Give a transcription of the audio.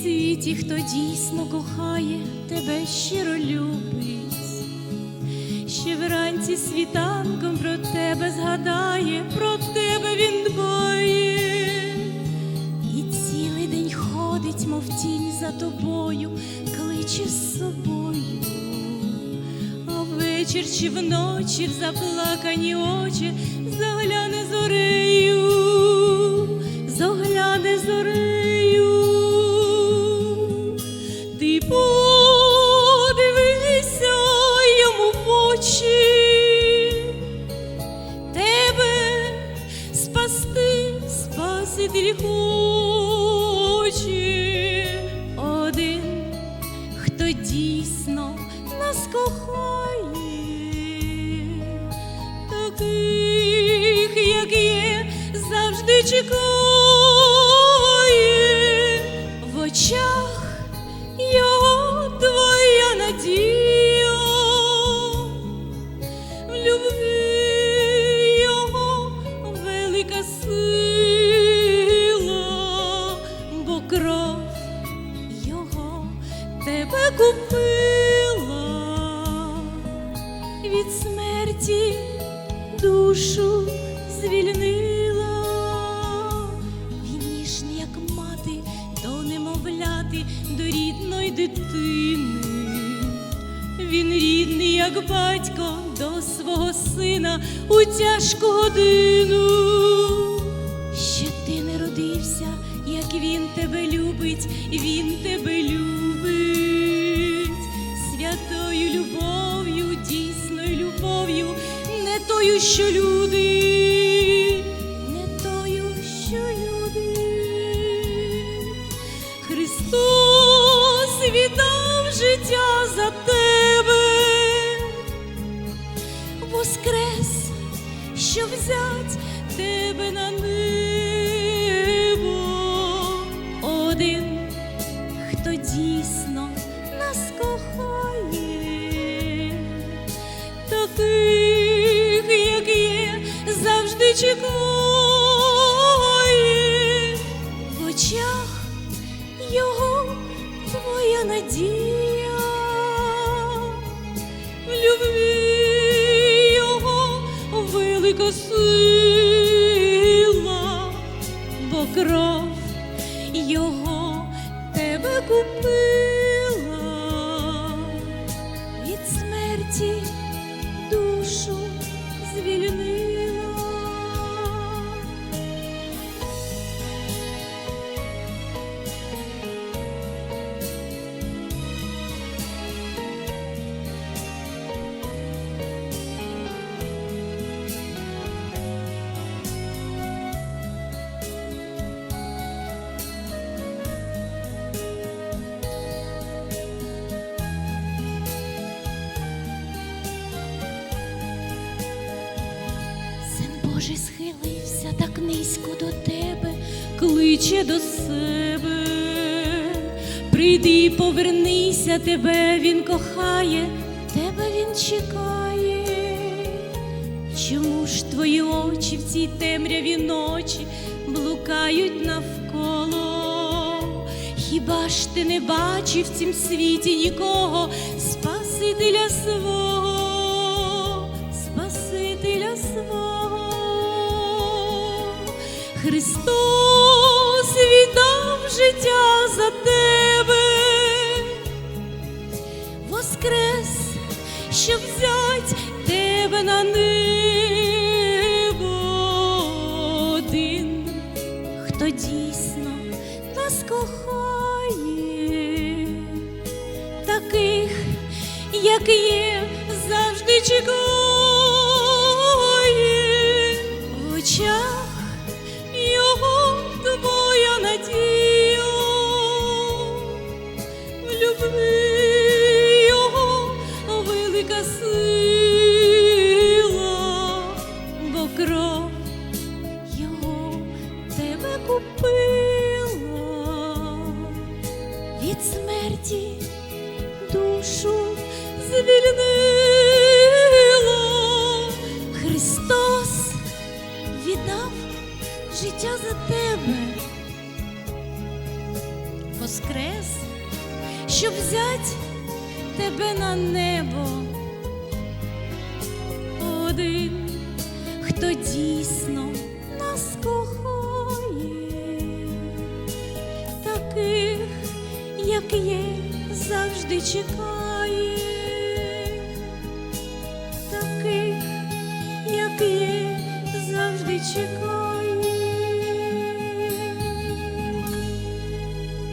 світі, хто дійсно кохає, тебе щиро любить. Ще вранці світанком про тебе згадає, про тебе він дбає. І цілий день ходить, мов тінь за тобою, кличе з собою. А ввечір чи вночі в заплакані очі загляне зорею, хоче один, хто дійсно нас кохає, таких, як є, завжди чекає душу звільнила. Він ніжний, як мати, до немовляти, до рідної дитини. Він рідний, як батько, до свого сина у тяжку годину. Ще ти не родився, як він тебе любить, він тебе любить що люди, не тою, що люди. Христос віддав життя за тебе, воскрес, що взять тебе на небо. Один, хто дійсно нас кохає, чекає. В очах його твоя надія, в любві його велика сила, бо кров його тебе купила Божий схилився так низько до тебе, кличе до себе. Прийди, повернися, тебе він кохає, тебе він чекає. Чому ж твої очі в цій темряві ночі блукають навколо? Хіба ж ти не бачив в цім світі нікого, Спасителя свого, Христос віддав життя за тебе, воскрес, щоб взять тебе на небо один, хто дійсно нас кохає, таких, як є, завжди чекає від смерті душу звільнила. Христос віддав життя за тебе. воскрес, щоб взять тебе на небо. Один, хто дійсно як є, завжди чекає,